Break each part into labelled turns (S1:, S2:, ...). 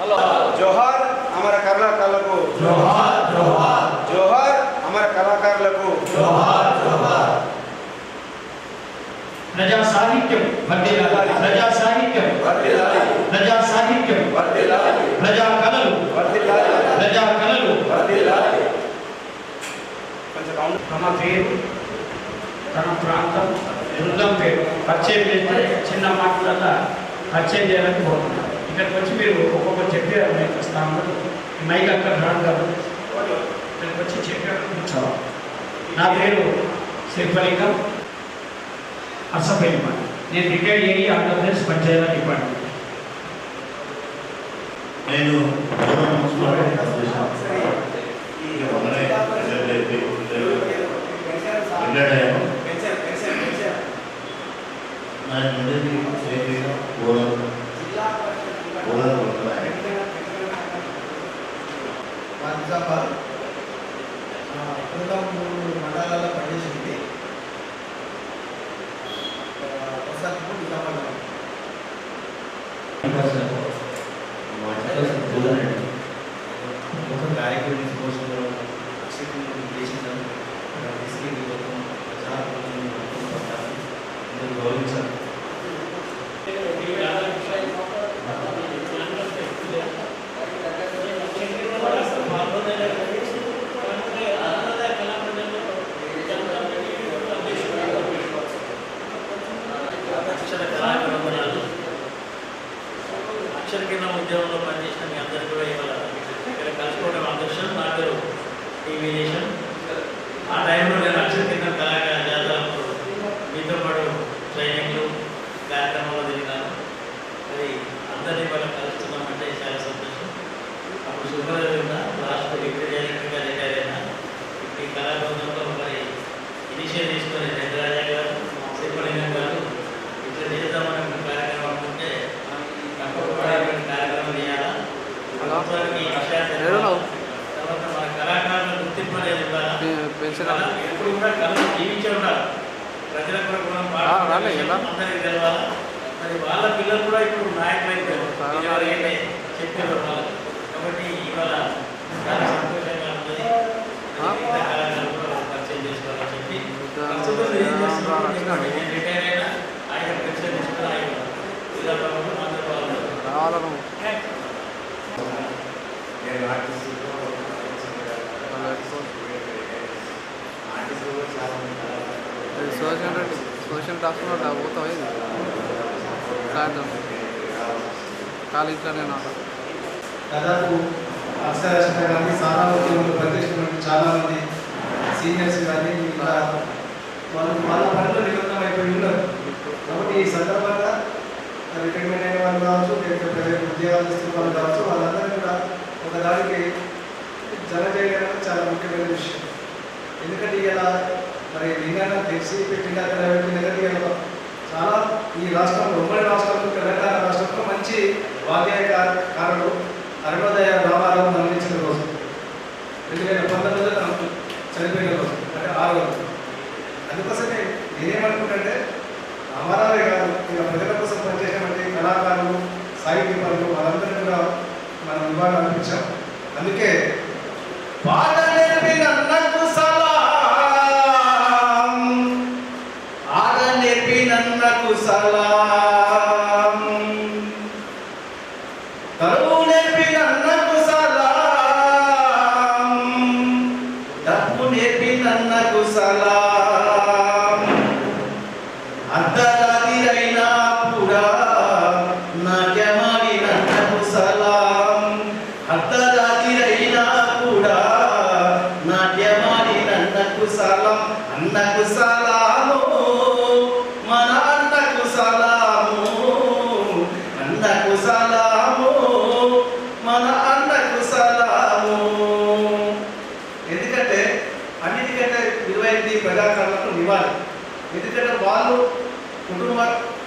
S1: Hello జోహార్ అమర కళాకారులకు
S2: జోహార్ జోహార్
S1: జోహార్ అమర కళాకారులకు
S2: జోహార్ జోహార్ ప్రజా సాహిత్యం వర్ధిల్లాలి ప్రజా సాహిత్యం
S1: వర్ధిల్లాలి
S2: ప్రజా సాహిత్యం
S1: వర్ధిల్లాలి
S2: ప్రజా కళలు
S1: వర్ధిల్లాలి
S2: ప్రజా కళలు
S1: వర్ధిల్లాలి కొంచెం రౌండ్
S2: తమ పేరు తన ప్రాంతం బృందం పేరు పరిచయం చేస్తే చిన్న మాటలల్లా పరిచయం చేయాలని కోరుతున్నాను ఇక్కడికి వచ్చి మీరు ఒక్కొక్కరు చెప్పారు మీకు స్థానంలో మైక్ అక్కడ రాడు కాదు. ఇక్కడికి వచ్చి చెప్పారు కూర్చోవాలి. నా పేరు శిల్పలింగం అసఫైల్ నేను
S3: retired area Andhra Pradesh panchayat department. నేను ఏపీలో గోదాం గోదాం పడుతున్నాయి
S4: పంజాబాద్ ప్రస్తుతం మూడు మండలాల్లో పనిచేసింది ప్రస్తుతం నిజామాబాద్
S5: ఒక కార్యక్రమం తీసుకోవాల్సిన చేసిందాం తీసుకెళ్ళి గౌరవించాలి
S6: కింద ఉద్యోగంలో పనిచేసిన మీ అందరికీ కూడా ఇవాళ ఇక్కడ కలుసుకోవడం అదృష్టం నా పేరు టీవీ నేషన్. ఆ టైంలో నేను అక్షర కింద కళాకార జాతరప్పుడు మీతో పాటు ట్రైనింగ్లు కార్యక్రమంలో తిరిగాను. మరి అందరినీ ఇవాళ కలుస్తున్నామంటే చాలా సంతోషం. అప్పుడు సూపర్వైజర్ ఉన్నా లాస్ట్ డిప్యూటీ డైరెక్టర్గా రిటైర్ అయినా ఇప్పుడు ఈ కళాబృందంలో మరి ఇనిషియేట్ తీసుకొని రెడ్డిరాజా గారు శ్రీపలింగం గారు ఇట్లా చేద్దామని ఒక కార్యక్రమం అనుకుంటే తప్పకుండా ఇటువంటి కార్యక్రమం చేయాలా కళాకారుల గుర్తింపు అనేది కళ ఎప్పుడు కూడా కళను జీవించే ఉండాలి ప్రజల కొరకు అందరికీ తెలవాలా? మరి వాళ్ళ పిల్లలు కూడా ఇప్పుడు నాయకులు అయిపోయారు మీరు ఎవరైతే చెప్పారో వాళ్ళు. కాబట్టి ఇవాళ చాలా సంతోషంగా పరిచయం చేసుకోవాలని చెప్పి ప్రస్తుతం ఏం. నేను రిటైర్ అయినా ఆయన పెన్షన్ తీసుకుని ఆయన. జిల్లా ప్రభుత్వం అందరూ బాగున్నారు.
S4: నేను ఆర్టీసీలో
S7: సోషల్ రెడ్డి సోషల్ డాక్టర్ పోతావు ఇది? సాయంత్రం కాలేజీలో నేను
S4: దాదాపు అక్షరాస్యత కానీ చాలా ఉద్యోగులు పనిచేసినటువంటి చాలా మంది సీనియర్స్ కానీ వాళ్ళు వాళ్ళ పనిలో నిమగ్నం అయిపోయి ఉన్నారు. కాబట్టి ఈ సందర్భంగా రిటైర్మెంట్ అయిన వాళ్ళు కావచ్చు లేకపోతే ఉద్యోగాలు ఇస్తున్న వాళ్ళు కావచ్చు వాళ్ళందరూ కూడా ఒకదానికి దానికి చేయడం చాలా ముఖ్యమైన విషయం. ఎందుకంటే ఇలా మరి నిన్న తెలిసి పెట్టిన అక్కడ చాలా ఈ రాష్ట్రంలో ఉమ్మడి రాష్ట్రంలో తెలంగాణ రాష్ట్రంలో మంచి వాద్యకారుడు అరుణోదయ రామారావు మరణించిన రోజు. రెండు వేల పంతొమ్మిదిలో తనకు చనిపోయిన రోజు అంటే ఆరు రోజు. అందుకోసమే నేనేమనుకుంటే అమరాలే కాదు ఇలా ప్రజల కోసం పనిచేసినటువంటి కళాకారులు సాహిత్యకారులు పనులు వాళ్ళందరినీ కూడా మనం ఇవ్వాలని అనిపించాం అందుకే పాట నేర్పిన నన్ను అన్నకు సలాము మన అన్నకు సలాము అన్నకు సలాము మన అన్నకు సలాము. ఎందుకంటే అన్నిటికంటే విలువైనది ప్రజాకరణకు నివాళి. ఎందుకంటే వాళ్ళు కుటుంబ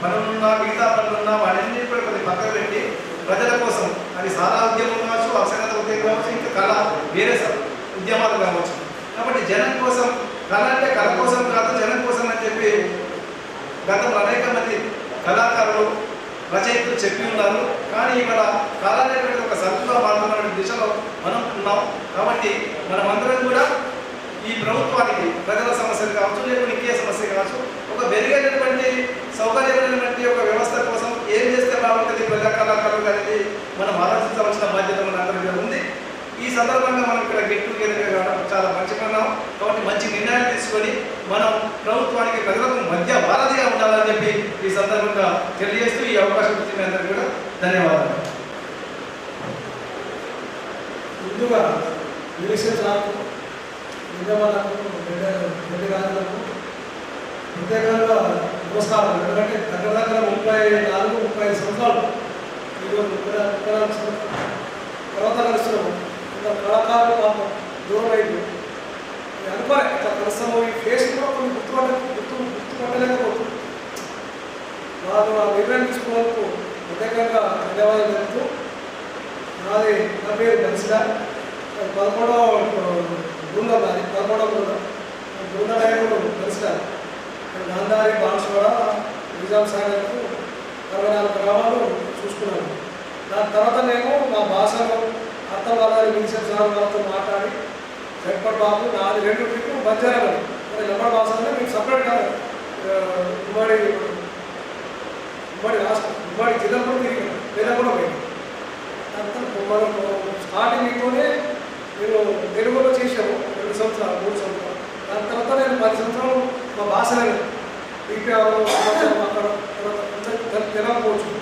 S4: పనులున్నా మిగతా పనులున్నా వాటన్నిటి కూడా కొన్ని పక్కన పెట్టి ప్రజల కోసం అది సారా ఉద్యమం కావచ్చు అక్షరత ఉద్యమం కావచ్చు ఇంకా కళ వేరే స- ఉద్యమాలు కావచ్చు. కాబట్టి జనం కోసం కళ అంటే కళ కోసం కాదు జనం కోసం అని చెప్పి గతంలో అనేక మంది కళాకారులు రచయితలు చెప్పి ఉన్నారు. కానీ ఇవాళ కాలానికి ఒక సంతుగా మారుతున్న దిశలో మనం ఉన్నాం. కాబట్టి మనమందరం కూడా ఈ ప్రభుత్వానికి ప్రజల సమస్యలు కావచ్చు లేకపోతే ఇంకే సమస్య కావచ్చు ఒక మెరుగైనటువంటి సౌకర్యమైనటువంటి ఒక వ్యవస్థ కోసం ఏం చేస్తే బాగుంటుంది ప్రజా కళాకారులు అనేది మనం ఆలోచించవలసిన బాధ్యత మన అందరి మీద ఉంది. ఈ సందర్భంగా మనం ఇక్కడ గెట్ టుగెదర్ కావడం చాలా మంచి పన్నాం కాబట్టి మంచి నిర్ణయాలు తీసుకొని మనం ప్రభుత్వానికి ప్రజలకు మధ్య వారధిగా ఉండాలని చెప్పి ఈ సందర్భంగా తెలియజేస్తూ ఈ అవకాశం ఇచ్చిన అందరికీ కూడా ధన్యవాదాలు.
S8: ముందుగా యుఎస్ఎస్ రాకు రాజులకు ప్రత్యేకంగా నమస్కారం ఎందుకంటే దగ్గర దగ్గర ముప్పై నాలుగు ముప్పై ఐదు సంవత్సరాలు ఈరోజు ముప్పై నాలుగు తర్వాత కలుస్తున్నాము ఇంకా కళాకారులు పాపం దూరం అయింది అనుకోలే ఇట్లా కలుస్తాము ఈ ఫేస్ కూడా కొన్ని గుర్తుపట్ట గుర్తు గుర్తుపట్టలేకపోతుంది వారు ఆ నిర్ణయం తీసుకున్నందుకు ప్రత్యేకంగా ధన్యవాదాలు తెలుపుతూ నాది నా పేరు బన్సిలా. పదకొండవ బృంద నాది పదకొండవ బృంద. బృంద నాయకుడు బన్సిలా. గాంధారి బాన్స్వాడ నిజాం సాగర్కు అరవై నాలుగు గ్రామాలు చూసుకున్నాను. దాని తర్వాత నేను మా భాషలో అర్థవాదాలు పిలిచిన సార్ వాళ్ళతో మాట్లాడి జగపట్ బాబు నాది రెండు ట్రిప్పు బంజారా మరి లంబడి మీకు సపరేట్గా ఉమ్మడి ఉమ్మడి రాష్ట్రం ఉమ్మడి జిల్లా కూడా తిరిగి. వేరే కూడా పోయింది అంతా మనం స్టార్టింగ్తోనే నేను తెలుగులో చేశాను రెండు సంవత్సరాలు మూడు సంవత్సరాలు. దాని తర్వాత నేను పది సంవత్సరాలు మా భాష ఈపీఆర్లో సమాచారం అక్కడ తర్వాత కొంచెం తెలవకపోవచ్చు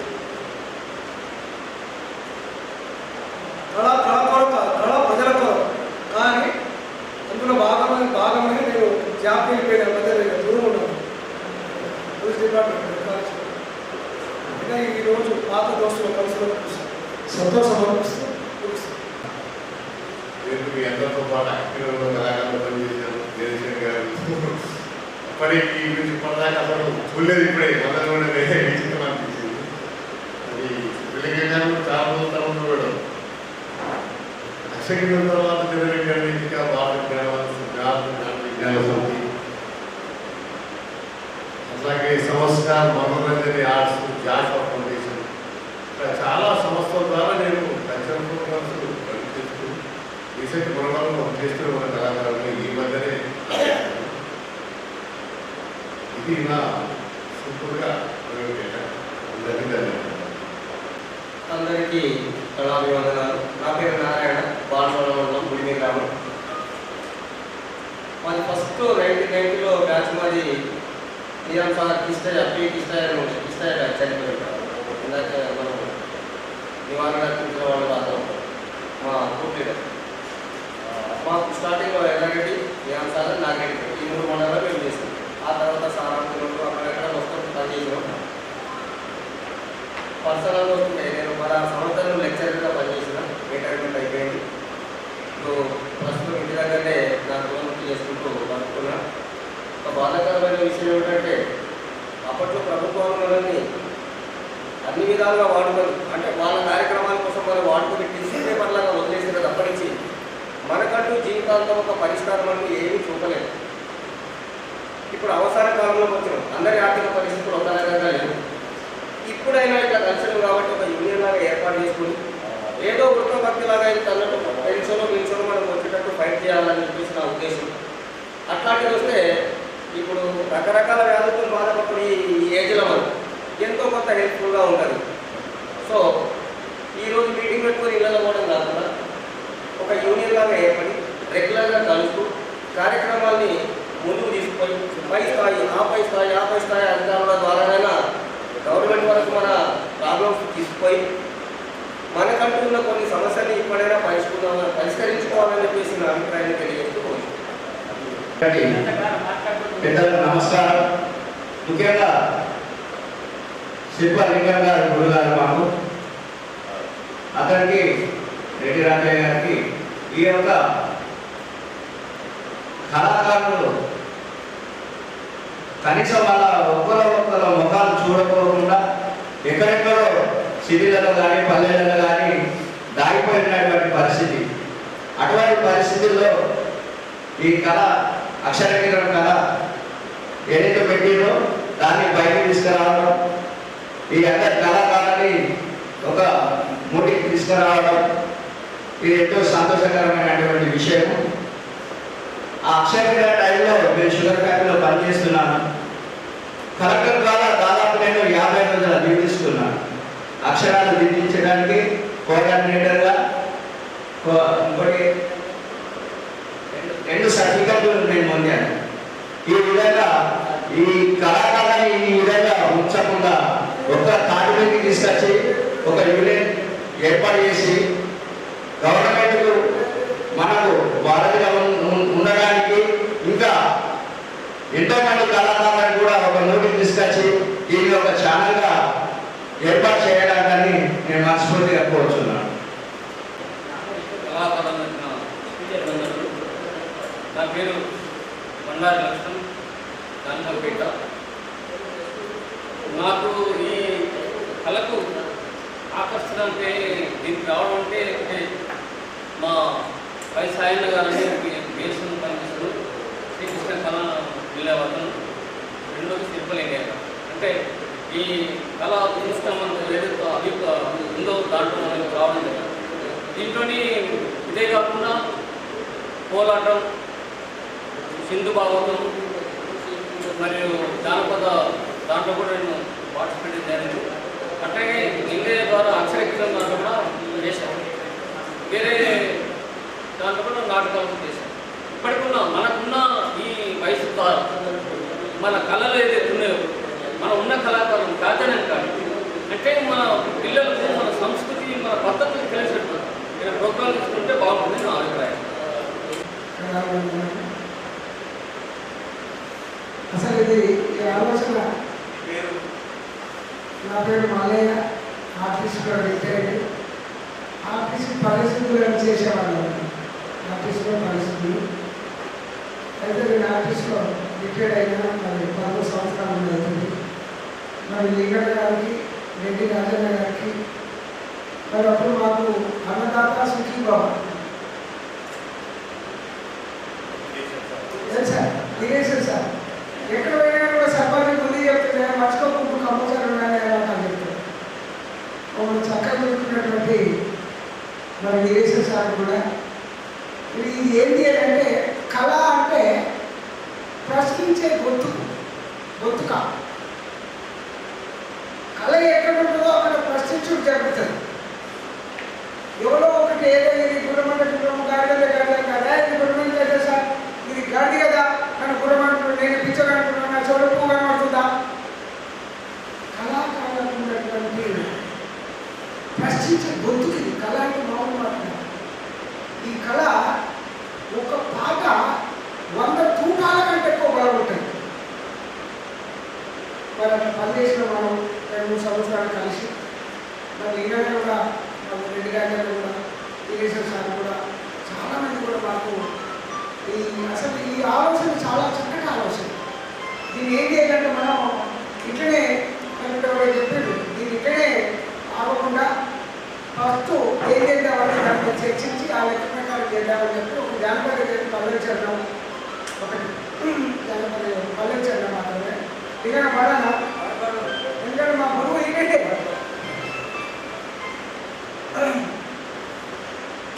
S8: కళ కళ కొరత కళ ప్రజల కొరత కానీ అందులో భాగమైన భాగమని నేను జాబ్ వెళ్ళిపోయిన మధ్య దూరం ఉన్నాను పోలీస్ డిపార్ట్మెంట్ ఇంకా ఈరోజు పాత దోస్తులు కలిసి సంతోషం అనిపిస్తుంది
S3: నేను మీ అందరితో పాటు యాక్టివ్గా కళాకారులు పనిచేశాను జయశంకర్ గారు అప్పటికి ఈ గురించి ఇప్పటిదాకా అసలు చూడలేదు ఇప్పుడే అందరూ కూడా వేరే విచిత్రం అనిపించింది అది పిల్లకి గారు చాలా రోజుల తర్వాత కూడా అక్షగిన తర్వాత జనరేట్ వేదిక భారత విజ్ఞాన సమితి అట్లాగే సంస్కార్ మనోరంజని ఆర్ట్స్ జాస్ ఫౌండేషన్. ఇలా చాలా సంస్థల ద్వారా నేను కల్చరల్ ప్రోగ్రామ్స్ చేస్తూ రీసెంట్ ప్రోగ్రామ్ చేస్తూ ఉన్న కళాకారులు ఈ మధ్యనే ఇది నా సింపుల్గా అందరికీ ధన్యవాదాలు.
S9: అందరికీ కళాభివందనాలు. నా పేరు నారాయణ బాలసోడ మండలం గుడిని గ్రామం మాది ఫస్ట్ నైన్టీ నైన్టీలో బ్యాచ్ మాది నిజాం సార్ కిస్తాయి పి కిష్టయ్య అని ఉండే కిష్టయ్య బ్యాచ్ చనిపోయారు ఇందాక మనం నివారణ అర్పించిన వాళ్ళు అతను మా గ్రూప్ లీడర్ మాకు స్టార్టింగ్లో ఎర్రగడ్డి నిజాం సార్ నాగరెడ్డి. ఈ మూడు మండలాలు మేము చేసాం ఆ తర్వాత సారాంతులు అక్కడెక్కడ మొత్తం పనిచేసాం పర్సనల్ వస్తుంటే నేను మన సంవత్సరం లెక్చర్గా పనిచేసిన రిటైర్మెంట్ అయిపోయింది. సో ప్రస్తుతం ఇంటి దగ్గరనే నా గవర్నమెంట్ చేసుకుంటూ బతుకున్నా ఒక బాధాకరమైన విషయం ఏమిటంటే అప్పట్లో ప్రభుత్వాలని అన్ని విధాలుగా వాడుకొని అంటే వాళ్ళ కార్యక్రమాల కోసం మనం వాడుకొని టిష్యూ పేపర్లాగా వదిలేసిన తప్పనించి మనకంటూ జీవితాంతం ఒక పరిష్కారం అంటూ ఏమీ చూపలేదు. ఇప్పుడు అవసర కాలంలోకి వచ్చినాం. అందరి ఆర్థిక పరిస్థితులు ఒక రకంగా లేవు. ఇప్పుడైనా ఇట్లా కలిసినాం కాబట్టి ఒక యూనియన్ లాగా ఏర్పాటు చేసుకుని ఏదో వృత్తభక్తి లాగా అయితే అన్నట్టు పెన్షన్ పెన్షన్ మనం వచ్చేటట్టు ఫైట్ చేయాలని చెప్పేసి నా ఉద్దేశం. అట్లాంటిది వస్తే ఇప్పుడు రకరకాల వ్యాధులతో బాధపడుతున్న ఈ ఏజ్లో మనం ఎంతో కొంత హెల్ప్ఫుల్గా ఉంటుంది. సో ఈరోజు మీటింగ్ పెట్టుకొని ఇళ్ళలో పోవడం కాకుండా ఒక యూనియన్ లాగా ఏర్పడి రెగ్యులర్గా కలుస్తూ కార్యక్రమాల్ని ముందుకు తీసుకొని పై స్థాయి ఆ పై స్థాయి ఆ పై స్థాయి మనకంటూ ఉన్న కొన్ని సమస్యలు ఇప్పుడైనా పరిష్కరించుకోవాలని పరిష్కరించుకోవాలని చెప్పేసి నా అభిప్రాయాన్ని తెలియజేస్తూ
S10: పెద్దలకు నమస్కారం. ముఖ్యంగా శిల్పలింగం గారు గురుగారు మాకు అతనికి రెడ్డి రాజయ్య గారికి ఈ యొక్క కళాకారులు కనీసం వాళ్ళ ఒక్కరో ఒక్కరో ముఖాలు చూడకోకుండా ఎక్కడెక్కడో సిటీలలో కానీ పల్లెలలో కానీ దాగిపోయినటువంటి పరిస్థితి. అటువంటి పరిస్థితుల్లో ఈ కళ అక్షరకిరణం కళ ఏదైతే పెట్టిందో దాన్ని బయటకు తీసుకురావడం ఈ అందరి కళాకారాన్ని ఒక మూటికి తీసుకురావడం ఇది ఎంతో సంతోషకరమైనటువంటి విషయం ఆ అక్షర టైంలో నేను షుగర్ ఫ్యాక్టరీలో పనిచేస్తున్నాను. కలెక్టర్ ద్వారా దాదాపు నేను యాభై రోజుల లీవ్ తీసుకున్నాను. అక్షరాలు దిద్దించడానికి కోఆర్డినేటర్గా కో- ఇంకోటి రెండు- సర్టిఫికెట్లు నేను పొందాను ఈ విధంగా ఈ కళాకారాన్ని ఈ విధంగా ఉంచకుండా ఒక తాటి తీసుకొచ్చి ఒక యూనియన్ ఏర్పాటు చేసి గవర్నమెంట్ మనకు వారధిగా ఉన్- ఉన్- ఉండడానికి ఇంకా ఎంతో మంది కళాకారులను కూడా ఒక నోటికి తీసుకొచ్చి దీన్ని ఒక ఛానల్గా ఏర్పాటు చేయడానికని నేను మనస్ఫూర్తిగా కోరుతున్నాను
S11: కళాకారులకు నా అభినందనలు. నా పేరు బండారి లక్ష్మణ్ దానిపేట నాకు ఈ కళకు ఆకర్షణ అంటే దీనికి రావడం అంటే మా పై సాయన్న గారని దేశం పనిచేస్తారు శ్రీకృష్ణ కళ వెళ్ళేవాళ్ళను రెండోది శిల్పలింగయ్య అంటే ఈ కళ ఇష్టం ఏదైతే అభిప్రా ఉందో దాంట్లో మనకు రావడం జరిగింది దీంట్లోని ఇదే కాకుండా పోలాటం సింధు భాగవతం మరియు జానపద దాంట్లో కూడా నేను పార్టిసిపేట్ జరిగింది అట్లాగే ఇంగ్లీష్ ద్వారా అక్షరక్షరం దాంట్లో కూడా చేశాను. వేరే దాంట్లో కూడా నాటకాలు చేశాను. ఇప్పటికున్న మనకున్న ఈ వయసు ద్వారా మన కళలు ఏదైతే ఉన్నాయో మన ఉన్న కళాకారులు కాదనే కాదు. అంటే మన పిల్లలకు మన సంస్కృతి మన పద్ధతులు తెలిసేట్టు ఇలా ప్రోగ్రాం తీసుకుంటే బాగుంటుంది నా అభిప్రాయం.
S12: ఇది ఆలోచన? నా పేరు మల్లయ్య ఆర్టిస్ట్గా రిటైర్డ్ ఆర్టిస్ట్ పరిస్థితులను చేసేవాళ్ళు? ఆర్టిస్ట్లో పరిస్థితులు. అయితే నేను ఆర్టిస్ట్లో రిటైర్డ్ అయినా మరి పదమూడు సంవత్సరాలు అవుతుంది మరి లింగన్న గారికి రెడ్డి రాజన్న గారికి మరి అప్పుడు మాకు అన్నదాత సుఖీభావ. లేదు సార్ దిగేసారు సార్ ఎక్కడ పోయినా కూడా సర్పంచ్ ముందు చెప్తే మర్చిపోకుండా కంపల్సరీ ఉన్నాయని ఎలా నాకు చెప్తారు ఒక చక్కగా చెప్తున్నటువంటి మరి దిగేసారు సార్ కూడా ఇది ఏంటి అని అంటే కళ అంటే ప్రశ్నించే గొంతుకు గొంతుక కళ ఎక్కడ ఉంటుందో అక్కడ ప్రశ్నించుడు జరుగుతుంది. ఎవరో ఒకటి ఏదో ఇది గుణమంట గుర్రము గాడిదే గాడిద కదా ఇది గుణమంట కదా సార్? ఇది గాడి కదా? నన్ను గుణమంటున్నాడు నేను పిచ్చగంటున్నాను నా చెడుపు కనబడుతుందా? కళాకారులకు ఉన్నటువంటి ప్రశ్నించే గొంతుకి ఇది కళ అంటే మామూలు మాట ఈ కళ ఒక పాట వంద తూటాల కంటే ఎక్కువ బలం మరి అట్లా పనిచేసిన మనం రెండు మూడు సంవత్సరాలు కలిసి వాళ్ళు ఈనాడు కూడా మన రెడ్డి గారి కూడా ఈరేశ్వర సార్ కూడా చాలామంది కూడా మాకు ఈ అసలు ఈ ఆలోచన చాలా చక్కటి ఆలోచన. దీన్ని ఏం చేయాలంటే మనం ఇట్లనే కనుక చెప్పాడు దీన్ని ఇట్లనే ఆగకుండా ఫస్ట్ ఏం చేద్దామని దాంట్లో చర్చించి ఆ లెక్క ప్రకారం చేద్దామని చెప్పి ఒక జానపద పల్లెలు చేద్దాం ఒకటి. జానపద పల్లె చేద్దాం మాత్రమే. ఇక పడాలా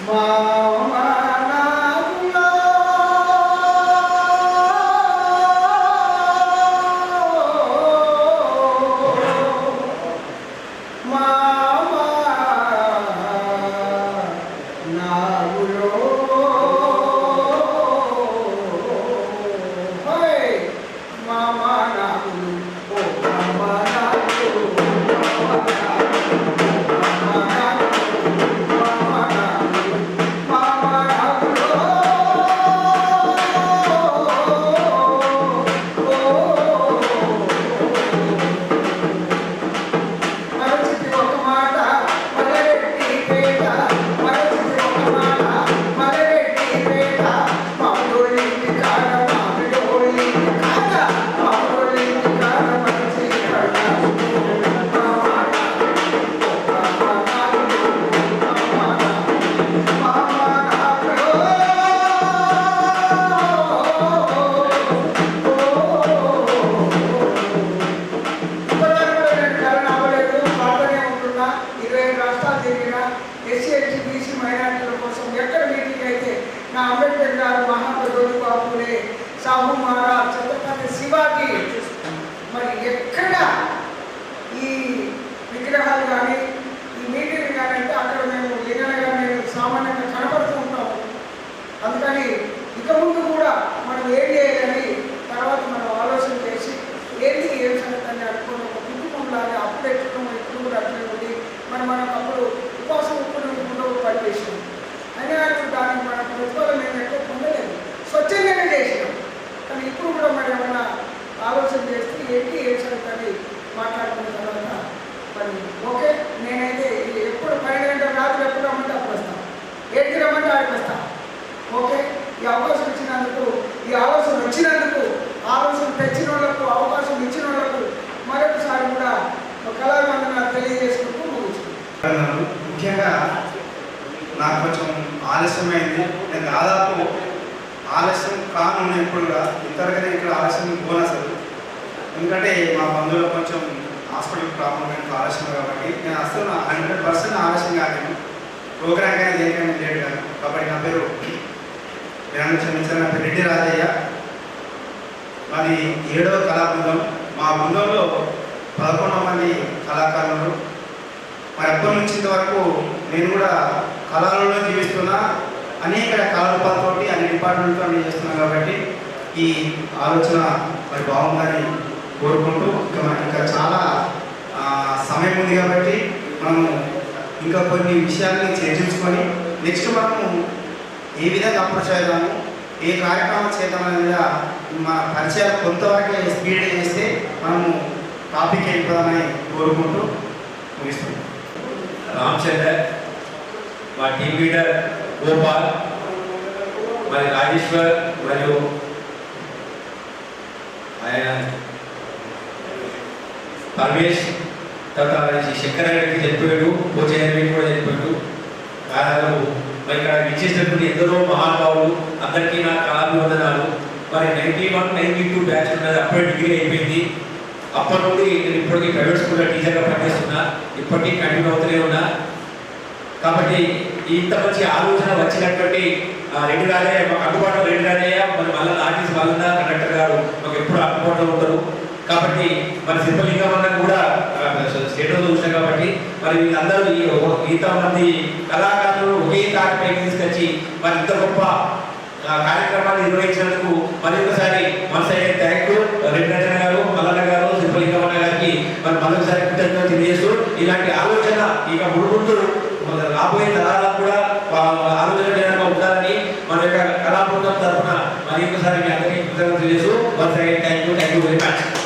S12: మరచితి ఒక ఇక ముందు కూడా మనం ఏం చేయాలని తర్వాత మనం ఆలోచన చేసి ఏంటి ఏం సంగతి అనుకుని ఒక కుటుంబంలాగా అప్పుడు ఎట్లున్నాము ఇప్పుడు కూడా అట్లే ఉంది మనం మనం అప్పుడు ఉపవాసం ఉప్పుడు కూడా పనిచేసినాం అయినా దానికి మన ప్రతిఫలం ఏంటంటే పొందలేదు. స్వచ్ఛంగానే చేసినాం. కానీ ఇప్పుడు కూడా మరి ఏమైనా ఆలోచన చేస్తే ఏంటి ఏం సంగతి అని మాట్లాడుకున్న తర్వాత మరి ఓకే నేనైతే ఇది ఎప్పుడు పన్నెండు గంటల రాత్రి ఎప్పుడు రమ్మంటే అప్పుడు వస్తాను. ఏంటి రమ్మంటే ఆడికి వస్తాను. ఓకే? ఈ అవకాశం ఇచ్చినందుకు ఈ ఆలోచన వచ్చినందుకు ఆలోచన తెచ్చిన వాళ్ళకు అవకాశం ఇచ్చిన వాళ్ళకు మరొకసారి కూడా కళావందన తెలియజేసుకుంటూ ముగించుకుంటాను
S1: ముఖ్యంగా నాకు కొంచెం ఆలస్యమైంది. నేను దాదాపు ఆలస్యం కాను ఎప్పుడుగా ఇప్పుడు ఇంతవరకనే ఇక్కడ ఆలస్యం పోను ఎందుకంటే మా బంధువులు కొంచెం హాస్పిటల్ ప్రాబ్లం కానీ ఆలస్యం కాబట్టి నేను అసలు హండ్రెడ్ పర్సెంట్ ఆలస్యం కాలేను ప్రోగ్రామ్ కానీ దేనికైనా లేట్ కాదు. కాబట్టి నా పేరు నేను క్షమించారు నా పేరు రాజయ్య మరి ఏడవ కళా బృందం మా బృందంలో పదకొండవ మంది కళాకారులు మరి ఎప్పటి నుంచి ఇంతవరకు నేను కూడా కళలలో జీవిస్తున్నా అనేక కళారూపాలతోటి అన్ని డిపార్ట్మెంట్తో అన్ని చేస్తున్నాను కాబట్టి ఈ ఆలోచన మరి బాగుందని కోరుకుంటూ ఇంకా మనకి ఇంకా చాలా సమయం ఉంది కాబట్టి మనము ఇంకా కొన్ని విషయాల్ని చర్చించుకొని నెక్స్ట్ మనము ఏ విధంగా అప్రోచ్ అవుదాము ఏ కార్యక్రమం చేద్దాం మీద మా పరిచయాలు కొంతవరకే స్పీడ్ చేస్తే మనము టాపిక్ వెళ్ళిపోదామని కోరుకుంటూ ముగిస్తున్నాం.
S13: రామచందర్ మా టీం లీడర్ గోపాల్ మరి రాజేశ్వర్ మరియు ఆయన పరమేష్ తర్వాత ఈ శంకర్ గారికి చనిపోయాడు పోచయ్య కూడా చనిపోయాడు కారణాలు మరి ఇక్కడ విచ్చేసినటువంటి ఎందరో మహానుభావులు అందరికీ నా కళాభివందనాలు. మరి ninety one ninety two batch ఉన్నది అప్పుడే డిగ్రీ అయిపోయింది. అప్పటి నుండి నేను ఇప్పటికీ ప్రైవేట్ స్కూల్లో టీచర్గా పనిచేస్తున్నా. ఇప్పటికీ కంటిన్యూ అవుతూనే ఉన్నా. కాబట్టి ఇంత మంచి ఆలోచన వచ్చినటువంటి ఆ, రెడ్డి రాజయ్య మాకు అందుబాటులో రెడ్డి రాజయ్య మరి మళ్ళీ ఆర్టీసీ వాళ్ళ కండక్టర్ గారు మాకు ఎప్పుడు అందుబాటులో ఉంటారు కాబట్టి మన శిల్పలింగం అన్న కూడా స్టేట్లో చూసాం కాబట్టి మరి అందరూ ఇంతమంది కళాకారులు ఒకే తాటిపై తీసుకొచ్చి మరి ఇంత గొప్ప కార్యక్రమాన్ని నిర్వహించినందుకు మరి ఒకసారి మన థ్యాంక్ యూ రెడ్డి గారు మల్లన్న గారు శిల్పలింగం గారికి మరి మరొకసారి కృతజ్ఞత తెలియజేస్తూ ఇలాంటి ఆలోచన ఇక ముందు రాబోయే తరాలకు కూడా ఆలోచన ఉండాలని మన యొక్క కళాబృందం తరఫున మరి ఒకసారి మీ అందరికీ కృతజ్ఞత తెలియజేస్తూ once thank you thank you very much